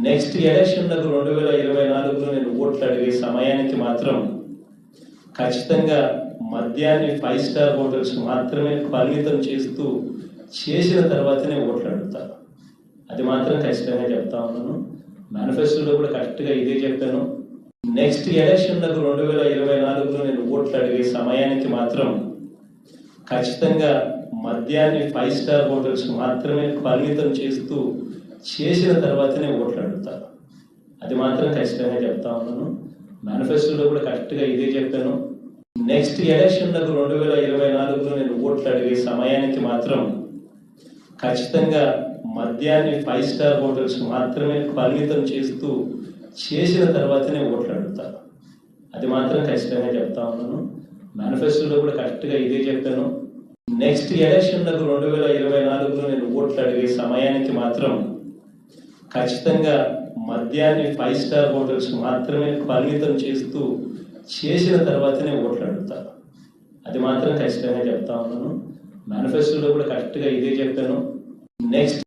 Next ఎలక్షన్లకు రెండు వేల ఇరవై నాలుగులో నేను ఓట్లు అడిగే సమయానికి మాత్రం ఖచ్చితంగా మద్యాన్ని ఫైవ్ స్టార్ హోటల్స్ మాత్రమే పరిమితం చేస్తూ చేసిన తర్వాతనే ఓట్లు అడుగుతాను అది మాత్రం ఖచ్చితంగా చెప్తా ఉన్నాను. మేనిఫెస్టోలో కూడా కరెక్ట్గా ఇదే చెప్పాను. నెక్స్ట్ ఎలక్షన్లకు రెండు వేల ఇరవై నాలుగులో నేను ఓట్లు అడిగే సమయానికి మాత్రం ఖచ్చితంగా మద్యాన్ని ఫైవ్ స్టార్ హోటల్స్ మాత్రమే పరిమితం చేస్తూ చేసిన తర్వాతనే ఓట్లు అడుగుతారు. అది మాత్రం ఖచ్చితంగా చెప్తా ఉన్నాను. మేనిఫెస్టోలో కూడా కరెక్ట్గా ఇదే చెప్పాను. నెక్స్ట్ ఎలక్షన్లకు రెండు వేల ఇరవై నాలుగులో నేను ఓట్లు అడిగే సమయానికి మాత్రం ఖచ్చితంగా మద్యాన్ని ఫైవ్ స్టార్ హోటల్స్ మాత్రమే పరిమితం చేస్తూ చేసిన తర్వాతనే ఓట్లు అడుగుతారు అది మాత్రం ఖచ్చితంగా చెప్తా ఉన్నాను. మేనిఫెస్టోలో కూడా కరెక్ట్గా ఇదే చెప్పాను. నెక్స్ట్ ఎలక్షన్లకు రెండు వేల ఇరవై నాలుగులో నేను ఓట్లు అడిగే సమయానికి మాత్రం ఖచ్చితంగా మద్యాన్ని ఫైవ్ స్టార్ హోటల్స్ మాత్రమే పరిమితం చేస్తూ చేసిన తర్వాతనే ఓట్లు అడుగుతాను అది మాత్రం ఖచ్చితంగా చెప్తా ఉన్నాను. మేనిఫెస్టోలో కూడా కరెక్ట్గా ఇదే చెప్పాను. నెక్స్ట్